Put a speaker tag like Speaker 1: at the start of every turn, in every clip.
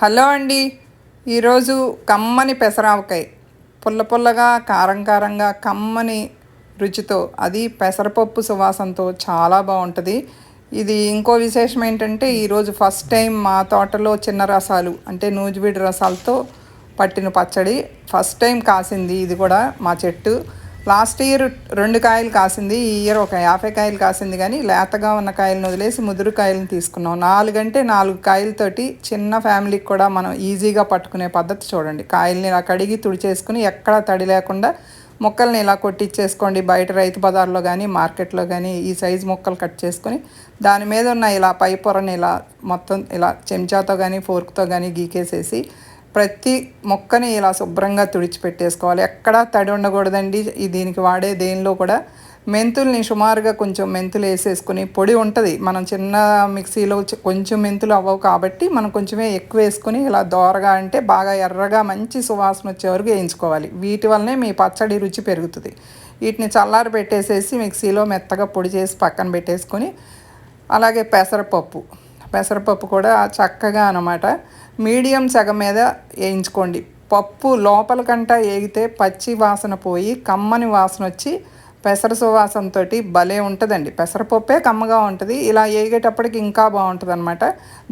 Speaker 1: Hello అండి. ఈరోజు కమ్మని పెసరావకాయ. పుల్ల పుల్లగా కారం కారంగా కమ్మని రుచితో అది పెసరపప్పు సువాసనతో చాలా బాగుంటుంది. ఇది ఇంకో విశేషం ఏంటంటే ఈరోజు ఫస్ట్ టైం మా తోటలో చిన్న రసాలు అంటే నూజివీడి రసాలతో పట్టిన పచ్చడి. ఫస్ట్ టైం కాసింది ఇది కూడా మా చెట్టు. లాస్ట్ ఇయర్ రెండు కాయలు కాసింది ఈ ఇయర్ ఒక యాభై కాయలు కాసింది కానీ లేతగా ఉన్న కాయలను వదిలేసి ముదురు కాయలను తీసుకున్నాం. నాలుగంటే నాలుగు కాయలతోటి చిన్న ఫ్యామిలీకి కూడా మనం ఈజీగా పట్టుకునే పద్ధతి చూడండి. కాయల్ని ఇలా కడిగి తుడిచేసుకుని ఎక్కడా తడి లేకుండా మొక్కల్ని ఇలా కొట్టించేసుకోండి బయట రైతు బజార్లో కానీ మార్కెట్లో కానీ ఈ సైజు మొక్కలు కట్ చేసుకొని దాని మీద ఉన్న ఇలా పై పొరని ఇలా మొత్తం ఇలా చెంచాతో కానీ ఫోర్క్తో కానీ గీకేసేసి ప్రతి మొక్కని ఇలా శుభ్రంగా తుడిచిపెట్టేసుకోవాలి. ఎక్కడా తడి ఉండకూడదండి. ఈ దీనికి వాడే దేనిలో కూడా మెంతుల్ని సుమారుగా కొంచెం మెంతులు వేసేసుకుని పొడి ఉంటుంది. మనం చిన్న మిక్సీలో కొంచెం మెంతులు అవ్వవు కాబట్టి మనం కొంచెమే ఎక్కువ వేసుకుని ఇలా దోరగా అంటే బాగా ఎర్రగా మంచి సువాసన వచ్చే వరకు వేయించుకోవాలి. వీటి వల్లనే మీ పచ్చడి రుచి పెరుగుతుంది. వీటిని చల్లారి పెట్టేసేసి మిక్సీలో మెత్తగా పొడి చేసి పక్కన పెట్టేసుకొని అలాగే పెసరపప్పు. పెసరపప్పు కూడా చక్కగా అనమాట మీడియం సగం మీద వేయించుకోండి. పప్పు లోపల కంట వేగితే పచ్చి వాసన పోయి కమ్మని వాసన వచ్చి పెసర సువాసనతో భలే ఉంటుందండి. పెసరపప్పే కమ్మగా ఉంటుంది. ఇలా వేగేటప్పటికి ఇంకా బాగుంటుంది అనమాట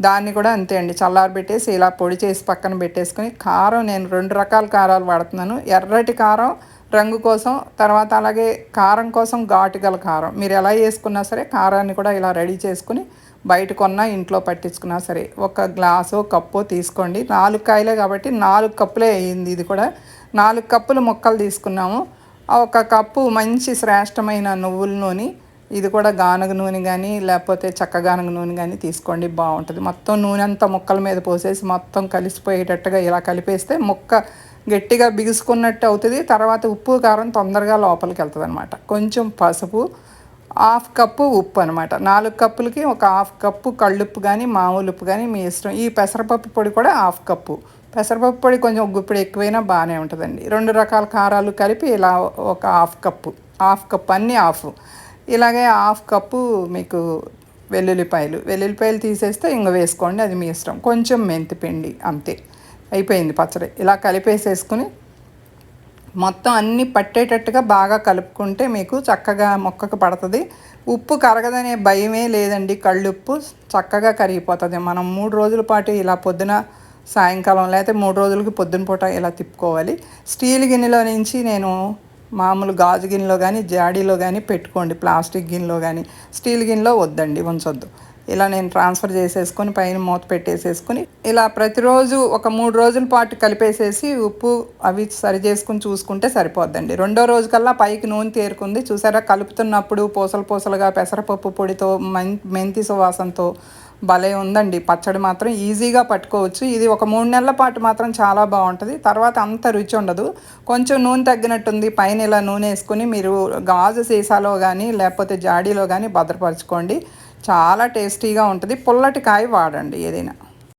Speaker 1: దాన్ని కూడా అంతే అండి. చల్లారబెట్టేసి ఇలా పొడి చేసి పక్కన పెట్టేసుకుని కారం నేను రెండు రకాల కారాలు వాడుతున్నాను. ఎర్రటి కారం రంగు కోసం తర్వాత అలాగే కారం కోసం ఘాటుగల కారం. మీరు ఎలా వేసుకున్నా సరే కారాన్ని కూడా ఇలా రెడీ చేసుకుని బయట కొన్నా ఇంట్లో పట్టించుకున్నా సరే ఒక గ్లాసు కప్పు తీసుకోండి. నాలుగు కాయలే కాబట్టి నాలుగు కప్పులే అయ్యింది ఇది కూడా. నాలుగు కప్పులు ముక్కలు తీసుకున్నాము. ఒక కప్పు మంచి శ్రేష్టమైన నువ్వుల నూనె ఇది కూడా గానగ నూనె కానీ లేకపోతే చక్కగానగ నూనె కానీ తీసుకోండి బాగుంటుంది. మొత్తం నూనె అంతా ముక్కల మీద పోసేసి మొత్తం కలిసిపోయేటట్టుగా ఇలా కలిపేస్తే ముక్క గట్టిగా బిగుసుకున్నట్టు అవుతుంది. తర్వాత ఉప్పు కారం తొందరగా లోపలికి వెళ్తుంది అనమాట కొంచెం పసుపు హాఫ్ కప్పు ఉప్పు అనమాట నాలుగు కప్పులకి ఒక హాఫ్ కప్పు కళ్ళుప్పు కానీ మామూలు ఉప్పు కానీ మీ ఇష్టం. ఈ పెసరపప్పు పొడి కూడా హాఫ్ కప్పు. పెసరపప్పు పొడి కొంచెం గుప్పిడి ఎక్కువైనా బాగానే ఉంటుందండి. రెండు రకాల కారాలు కలిపి ఇలా ఒక హాఫ్ కప్పు. హాఫ్ కప్పు అన్నీ హాఫ్. ఇలాగే హాఫ్ కప్పు మీకు వెల్లుల్లిపాయలు. వెల్లుల్లిపాయలు తీసేస్తే ఇంక వేసుకోండి అది మీ ఇష్టం. కొంచెం మెంతిపిండి అంతే. అయిపోయింది పచ్చడి. ఇలా కలిపేసేసుకుని మొత్తం అన్నీ పట్టేటట్టుగా బాగా కలుపుకుంటే మీకు చక్కగా మొక్కకు పడుతుంది. ఉప్పు కరగదనే భయమే లేదండి. కళ్ళుప్పు చక్కగా కరిగిపోతుంది. మనం మూడు రోజుల పాటు ఇలా పొద్దున సాయంకాలం లేకపోతే మూడు రోజులకి పొద్దున పూట ఇలా తిప్పుకోవాలి. స్టీల్ గిన్నెలో నుంచి నేను మామూలు గాజు గిన్నెలో కానీ జాడీలో కానీ పెట్టుకోండి. ప్లాస్టిక్ గిన్నెలో కానీ స్టీల్ గిన్నెలో వద్దండి ఉంచొద్దు. ఇలా నేను ట్రాన్స్ఫర్ చేసేసుకొని పైన మూత పెట్టేసేసుకుని ఇలా ప్రతిరోజు ఒక మూడు రోజుల పాటు కలిపేసేసి ఉప్పు అవి సరి చేసుకుని చూసుకుంటే సరిపోద్దండి. రెండో రోజు కల్లా పైకి నూనె తేరుకుంది. చూసారా? కలుపుతున్నప్పుడు పూసలు పూసలుగా పెసరపప్పు పొడితో మెంతి సువాసనతో భలే ఉందండి. పచ్చడి మాత్రం ఈజీగా పట్టుకోవచ్చు. ఇది ఒక మూడు నెలల పాటు మాత్రం చాలా బాగుంటుంది. తర్వాత అంత రుచి ఉండదు. కొంచెం నూనె తగ్గినట్టుంది. పైన ఇలా నూనె వేసుకుని మీరు గాజు సీసాలో కానీ లేకపోతే జాడీలో కానీ భద్రపరచుకోండి. చాలా టేస్టీగా ఉంటుంది. పుల్లటి కాయ వాడండి ఏదైనా.